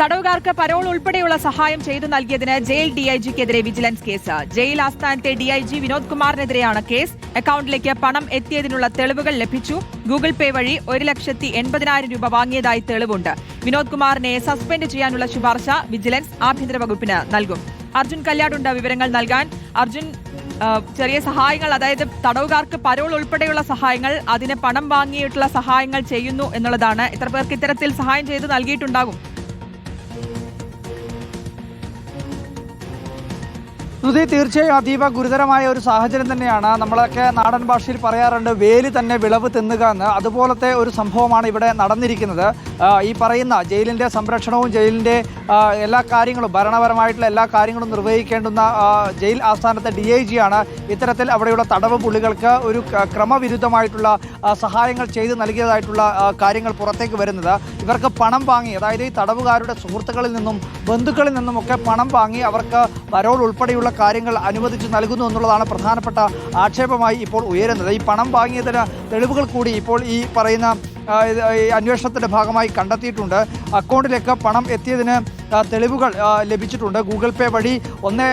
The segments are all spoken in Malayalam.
തടവുകാർക്ക് പരോൾ ഉൾപ്പെടെയുള്ള സഹായം ചെയ്തു നൽകിയതിന് ജയിൽ ഡിഐജിക്കെതിരെ വിജിലൻസ് കേസ്. ജയിൽ ആസ്ഥാനത്തെ ഡിഐജി വിനോദ് കുമാറിനെതിരെയാണ് കേസ്. അക്കൌണ്ടിലേക്ക് പണം എത്തിയതിനുള്ള തെളിവുകൾ ലഭിച്ചു. ഗൂഗിൾ പേ വഴി ഒരു ലക്ഷത്തി എൺപതിനായിരം രൂപ വാങ്ങിയതായി തെളിവുണ്ട്. വിനോദ് കുമാറിനെ സസ്പെൻഡ് ചെയ്യാനുള്ള ശുപാർശ വിജിലൻസ് ആഭ്യന്തര വകുപ്പിന് നൽകും. അർജുൻ കല്യാടുണ്ട് വിവരങ്ങൾ നൽകാൻ. അർജുൻ ചെറിയ സഹായങ്ങൾ അതായത് തടവുകാർക്ക് പരോൾ ഉൾപ്പെടെയുള്ള സഹായങ്ങൾ അതിന് പണം വാങ്ങിയിട്ടുള്ള സഹായങ്ങൾ ചെയ്യുന്നു എന്നുള്ളതാണ്. എത്ര പേർക്ക് ഇത്തരത്തിൽ സഹായം ചെയ്ത് നൽകിയിട്ടുണ്ടാകും? ശ്രുതി തീർച്ചയായും അതീവ ഗുരുതരമായ ഒരു സാഹചര്യം തന്നെയാണ്. നമ്മളൊക്കെ നാടൻ ഭാഷയിൽ പറയാറുണ്ട് വേലി തന്നെ വിളവ് തിന്നുക എന്ന്. അതുപോലത്തെ ഒരു സംഭവമാണ് ഇവിടെ നടന്നിരിക്കുന്നത്. ഈ പറയുന്ന ജയിലിന്റെ സംരക്ഷണവും ജയിലിന്റെ എല്ലാ കാര്യങ്ങളും ഭരണപരമായിട്ടുള്ള എല്ലാ കാര്യങ്ങളും നിർവഹിക്കേണ്ടുന്ന ജയിൽ ആസ്ഥാനത്തെ ഡി ഐ ജി ആണ്. ഇത്തരത്തിൽ അവിടെയുള്ള തടവ് പുള്ളികൾക്ക് ഒരു ക്രമവിരുദ്ധമായിട്ടുള്ള സഹായങ്ങൾ ചെയ്തു നൽകിയതായിട്ടുള്ള കാര്യങ്ങൾ പുറത്തേക്ക് വരുന്നത്. ഇവർക്ക് പണം വാങ്ങി അതായത് ഈ തടവുകാരുടെ സുഹൃത്തുക്കളിൽ നിന്നും ബന്ധുക്കളിൽ നിന്നുമൊക്കെ പണം വാങ്ങി അവർക്ക് വരോൾ ഉൾപ്പെടെയുള്ള കാര്യങ്ങൾ അനുവദിച്ച് നൽകുന്നു എന്നുള്ളതാണ് പ്രധാനപ്പെട്ട ആക്ഷേപമായി ഇപ്പോൾ ഉയരുന്നത്. ഈ പണം വാങ്ങിയതിന് തെളിവുകൾ കൂടി ഇപ്പോൾ ഈ പറയുന്ന അന്വേഷണത്തിന്റെ ഭാഗമായി കണ്ടെത്തിയിട്ടുണ്ട്. അക്കൗണ്ടിലേക്ക് പണം എത്തിയതിന് തെളിവുകൾ ലഭിച്ചിട്ടുണ്ട്. ഗൂഗിൾ പേ വഴി ഒന്ന്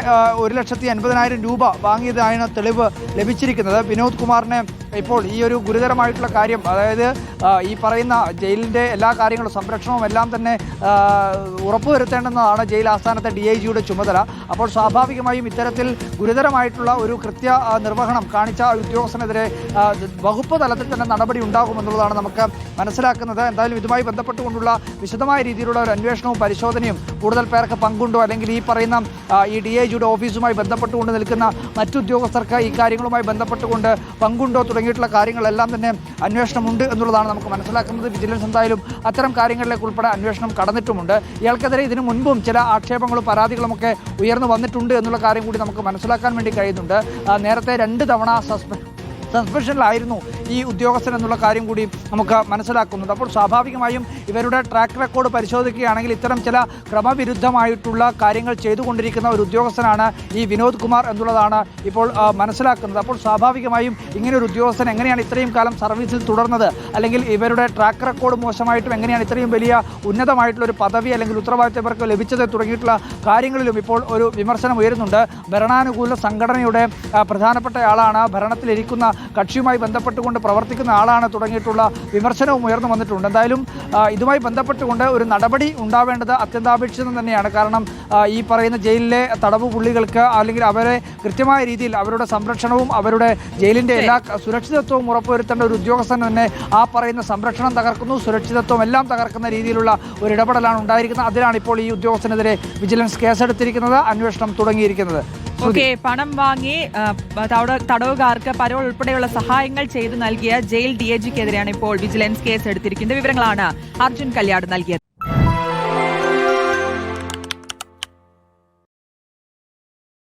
ഒരു ലക്ഷത്തി അൻപതിനായിരം രൂപ വാങ്ങിയതായാണ് തെളിവ് ലഭിച്ചിരിക്കുന്നത്. വിനോദ് കുമാറിനെ ഇപ്പോൾ ഈ ഒരു ഗുരുതരമായിട്ടുള്ള കാര്യം അതായത് ഈ പറയുന്ന ജയിലിന്റെ എല്ലാ കാര്യങ്ങളും സംരക്ഷണവും എല്ലാം തന്നെ ഉറപ്പുവരുത്തേണ്ടെന്നതാണ് ജയിൽ ആസ്ഥാനത്തെ ഡി ഐ ജിയുടെ ചുമതല. അപ്പോൾ സ്വാഭാവികമായും ഇത്തരത്തിൽ ഗുരുതരമായിട്ടുള്ള ഒരു കൃത്യ നിർവഹണം കാണിച്ച ഉദ്യോഗസ്ഥനെതിരെ വകുപ്പ് തലത്തിൽ തന്നെ നടപടി ഉണ്ടാകുമെന്നുള്ളതാണ് നമുക്ക് മനസ്സിലാക്കുന്നത്. എന്തായാലും ഇതുമായി ബന്ധപ്പെട്ടുകൊണ്ടുള്ള വിശദമായ രീതിയിലുള്ള ഒരു അന്വേഷണവും പരിശോധനയും കൂടുതൽ പേർക്ക് പങ്കുണ്ടോ? അല്ലെങ്കിൽ ഈ പറയുന്ന ഈ ഡി ഐ ജിയുടെ ഓഫീസുമായി ബന്ധപ്പെട്ടുകൊണ്ട് നിൽക്കുന്ന മറ്റു ഉദ്യോഗസ്ഥർക്ക് ഈ കാര്യങ്ങളുമായി ബന്ധപ്പെട്ടുകൊണ്ട് പങ്കുണ്ടോ തുടങ്ങിയിട്ടുള്ള കാര്യങ്ങളെല്ലാം തന്നെ അന്വേഷണമുണ്ട് എന്നുള്ളതാണ് നമുക്ക് മനസ്സിലാക്കുന്നത്. വിജിലൻസ് എന്തായാലും അത്തരം കാര്യങ്ങളിലേക്ക് ഉൾപ്പെടെ അന്വേഷണം കടന്നിട്ടുമുണ്ട്. ഇയാൾക്കെതിരെ ഇതിനു മുൻപും ചില ആക്ഷേപങ്ങളും പരാതികളുമൊക്കെ ഉയർന്നു വന്നിട്ടുണ്ട് എന്നുള്ള കാര്യം കൂടി നമുക്ക് മനസ്സിലാക്കാൻ വേണ്ടി കഴിയുന്നുണ്ട്. നേരത്തെ രണ്ട് തവണ സസ്പെൻഡ് സസ്പെൻഷനിലായിരുന്നു ഈ ഉദ്യോഗസ്ഥൻ എന്നുള്ള കാര്യം കൂടി നമുക്ക് മനസ്സിലാക്കുന്നുണ്ട് അപ്പോൾ സ്വാഭാവികമായും ഇവരുടെ ട്രാക്ക് റെക്കോർഡ് പരിശോധിക്കുകയാണെങ്കിൽ ഇത്തരം ചില ക്രമവിരുദ്ധമായിട്ടുള്ള കാര്യങ്ങൾ ചെയ്തുകൊണ്ടിരിക്കുന്ന ഒരു ഉദ്യോഗസ്ഥനാണ് ഈ വിനോദ് കുമാർ എന്നുള്ളതാണ് ഇപ്പോൾ മനസ്സിലാക്കുന്നത്. അപ്പോൾ സ്വാഭാവികമായും ഇങ്ങനെ ഒരു ഉദ്യോഗസ്ഥൻ എങ്ങനെയാണ് ഇത്രയും കാലം സർവീസിൽ തുടർന്നത്? അല്ലെങ്കിൽ ഇവരുടെ ട്രാക്ക് റെക്കോർഡ് മോശമായിട്ടും എങ്ങനെയാണ് ഇത്രയും വലിയ ഉന്നതമായിട്ടുള്ള ഒരു പദവി അല്ലെങ്കിൽ ഉത്തരവാദിത്തം ഇവർക്ക് ലഭിച്ചത് തുടങ്ങിയിട്ടുള്ള കാര്യങ്ങളിലും ഇപ്പോൾ ഒരു വിമർശനം ഉയരുന്നുണ്ട്. ഭരണാനുകൂല സംഘടനയുടെ പ്രധാനപ്പെട്ട ആളാണ്. ഭരണത്തിലിരിക്കുന്ന കക്ഷിയുമായി ബന്ധപ്പെട്ടുകൊണ്ട് പ്രവർത്തിക്കുന്ന ആളാണ് തുടങ്ങിയിട്ടുള്ള വിമർശനവും ഉയർന്നു വന്നിട്ടുണ്ട്. എന്തായാലും ഇതുമായി ബന്ധപ്പെട്ടുകൊണ്ട് ഒരു നടപടി ഉണ്ടാവേണ്ടത് അത്യന്താപേക്ഷിതം തന്നെയാണ്. കാരണം ഈ പറയുന്ന ജയിലിലെ തടവ് പുള്ളികൾക്ക് അല്ലെങ്കിൽ അവരെ കൃത്യമായ രീതിയിൽ അവരുടെ സംരക്ഷണവും അവരുടെ ജയിലിന്റെ എല്ലാ സുരക്ഷിതത്വവും ഉറപ്പുവരുത്തേണ്ട ഒരു ഉദ്യോഗസ്ഥൻ തന്നെ ആ പറയുന്ന സംരക്ഷണം തകർക്കുന്നു. സുരക്ഷിതത്വം എല്ലാം തകർക്കുന്ന രീതിയിലുള്ള ഒരു ഇടപെടലാണ് ഉണ്ടായിരിക്കുന്നത്. അതിലാണ് ഇപ്പോൾ ഈ ഉദ്യോഗസ്ഥനെതിരെ വിജിലൻസ് കേസെടുത്തിരിക്കുന്നത് അന്വേഷണം തുടങ്ങിയിരിക്കുന്നത്. ഓക്കെ പണം വാങ്ങി തടവുകാർക്ക് പരോൾ ഉൾപ്പെടെയുള്ള സഹായങ്ങൾ ചെയ്തു നൽകിയ ജയിൽ ഡി എ ജിക്കെതിരെയാണ് ഇപ്പോൾ വിജിലൻസ് കേസ് എടുത്തിരിക്കുന്നത് വിവരങ്ങളാണ് അർജുൻ കല്യാട് നൽകിയത്.